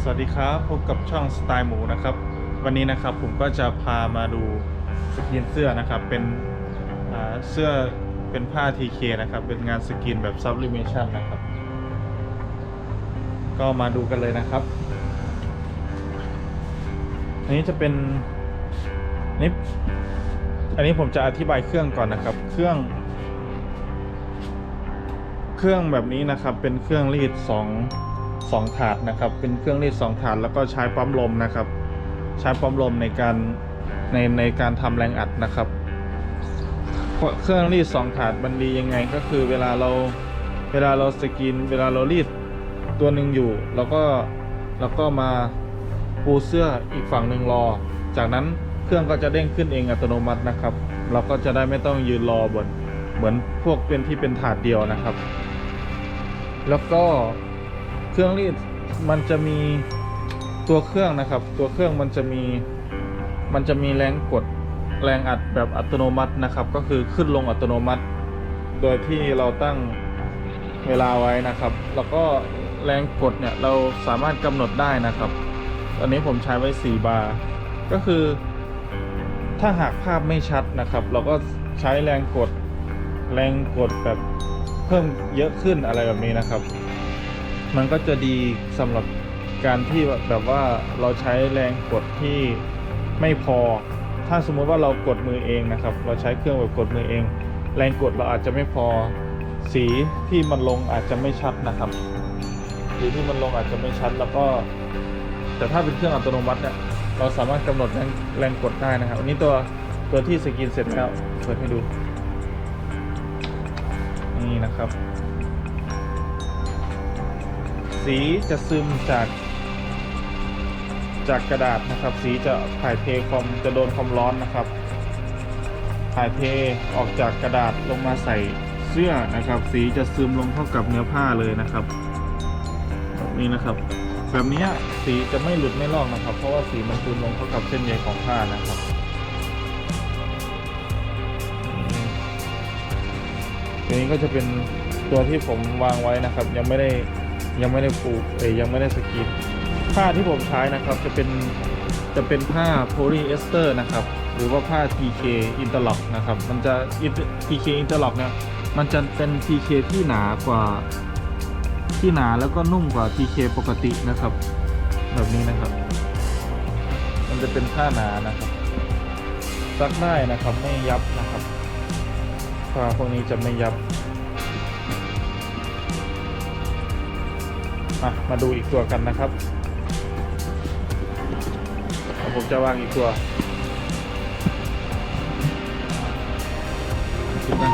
สวัสดีครับพบกับช่องสไตล์หมูนะครับ วันนี้นะครับผมก็จะพามาดูสกรีนเสื้อนะครับ เป็นเสื้อเป็นผ้า TK นะครับ เป็นงานสกรีนแบบ sublimation นะครับ ก็มาดูกันเลยนะครับ อันนี้จะเป็นนี่อันนี้ผมจะอธิบายเครื่องก่อนนะครับ เครื่อง เครื่องแบบนี้นะครับเป็นเครื่องรีดสอง สองถาดนะครับ เป็นเครื่องรีดสองถาดแล้วก็ใช้ปั๊มลมนะครับ ใช้ปั๊มลมในการในในการทำแรงอัดนะครับ เครื่องรีดสองถาดมันดียังไงก็คือเวลาเราเวลาเราสกรีนเวลาเรารีดตัวหนึ่งอยู่ แล้วก็แล้วก็มาปูเสื้ออีกฝั่งหนึ่งรอ จากนั้นเครื่องก็จะเด้งขึ้นเองอัตโนมัตินะครับ เราก็จะได้ไม่ต้องยืนรอบนเหมือนพวกเป็นที่เป็นถาดเดียวนะครับ แล้วก็ เครื่องรีดมันจะมีตัวเครื่องนะครับ ตัวเครื่องมันจะมีมันจะมีแรงกดแรงอัดแบบอัตโนมัตินะครับ ก็คือขึ้นลงอัตโนมัติ โดยที่เราตั้งเวลาไว้นะครับ แล้วก็แรงกดเนี่ยเราสามารถกำหนดได้นะครับตอนนี้ผมใช้ไว้ 4 บาร์ ก็คือ ถ้าหากภาพไม่ชัดนะครับ เราก็ใช้แรงกดแรงกดแบบเพิ่มเยอะขึ้นอะไรแบบนี้นะครับ มันก็จะดีสำหรับการที่แบบว่าเราใช้แรงกดที่ไม่พอ ถ้าสมมุติว่าเรากดมือเองนะครับ เราใช้เครื่องแบบกดมือเอง แรงกดเราอาจจะไม่พอ สีที่มันลงอาจจะไม่ชัดนะครับ สีที่มันลงอาจจะไม่ชัดแล้วก็ แต่ถ้าเป็นเครื่องอัตโนมัติเนี่ยเราสามารถกำหนดแรงแรงกดได้นะครับ อันนี้ตัวตัวที่สกรีนเสร็จแล้วเปิดให้ดู นี่นะครับ สีจะซึมจากจากกระดาษนะครับ สีจะถ่ายเทความจะโดนความร้อนนะครับ ถ่ายเทออกจากกระดาษลงมาใส่เสื้อนะครับ สีจะซึมลงเข้ากับเนื้อผ้าเลยนะครับแบบนี้นะครับ แบบนี้สีจะไม่หลุดไม่ลอกนะครับ เพราะว่าสีมันซึมลงเข้ากับเส้นใยของผ้านะครับตัวนี้ก็จะเป็นตัวที่ผมวางไว้นะครับ ยังไม่ได้ ยังไม่ได้ปูเอ้ยยังไม่ได้สกรีนผ้าที่ผมใช้นะครับจะเป็นจะเป็นผ้าโพลีเอสเตอร์นะครับ หรือว่าผ้า TK Interlock นะครับ มันจะ TK Interlock เนี่ยมันจะเป็น TK ที่หนากว่าที่หนาแล้วก็นุ่มกว่า TK ปกตินะครับ แบบนี้นะครับ มันจะเป็นผ้าหนานะครับซักได้นะครับไม่ยับนะครับผ้าพวกนี้จะไม่ยับ มามาดูอีกตัวกันนะครับ ผมจะวางอีกตัวคิดนะ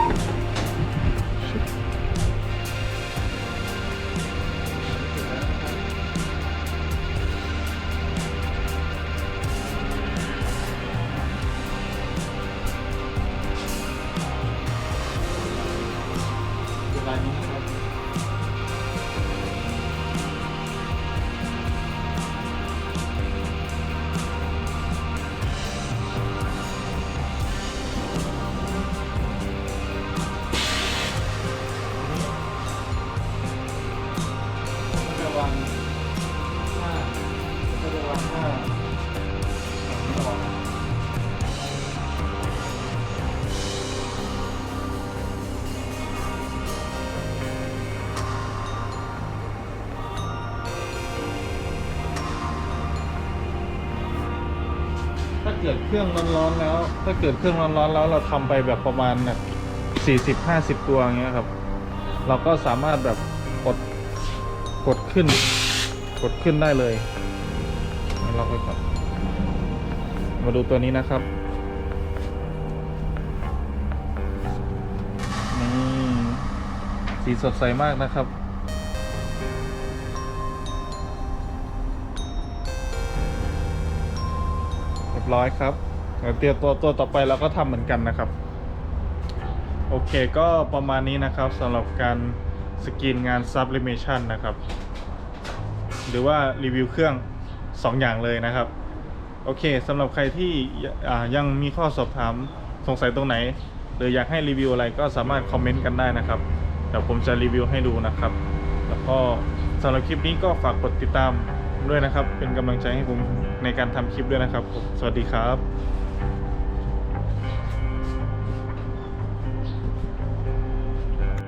เวลานี้ วังห้าระวังห้าระวังถ้าเกิดเครื่องร้อนๆแล้ว ถ้าเกิดเครื่องร้อนๆแล้วเราทำไปแบบประมาณแบบสี่สิบห้าสิบตัวอย่างเงี้ยครับ เราก็สามารถแบบกด กดขึ้น กดขึ้นได้เลยงั้นเราไปก่อนมาดูตัวนี้นะครับนี่สีสดใสมากนะครับเรียบร้อยครับเดี๋ยวเตรียมตัวตัวต่อไปเราก็ทำเหมือนกันนะครับ โอเคก็ประมาณนี้นะครับสำหรับการ สกรีนงาน sublimation นะครับ หรือว่ารีวิวเครื่อง 2 อย่างเลยนะครับ โอเคสำหรับใครที่ยังมีข้อสอบถามสงสัยตรงไหน หรืออยากให้รีวิวอะไรก็สามารถคอมเมนต์กันได้นะครับ เดี๋ยวผมจะรีวิวให้ดูนะครับ แล้วก็สำหรับคลิปนี้ก็ฝากกดติดตามด้วยนะครับ เป็นกำลังใจให้ผมในการทำคลิปด้วยนะครับ สวัสดีครับ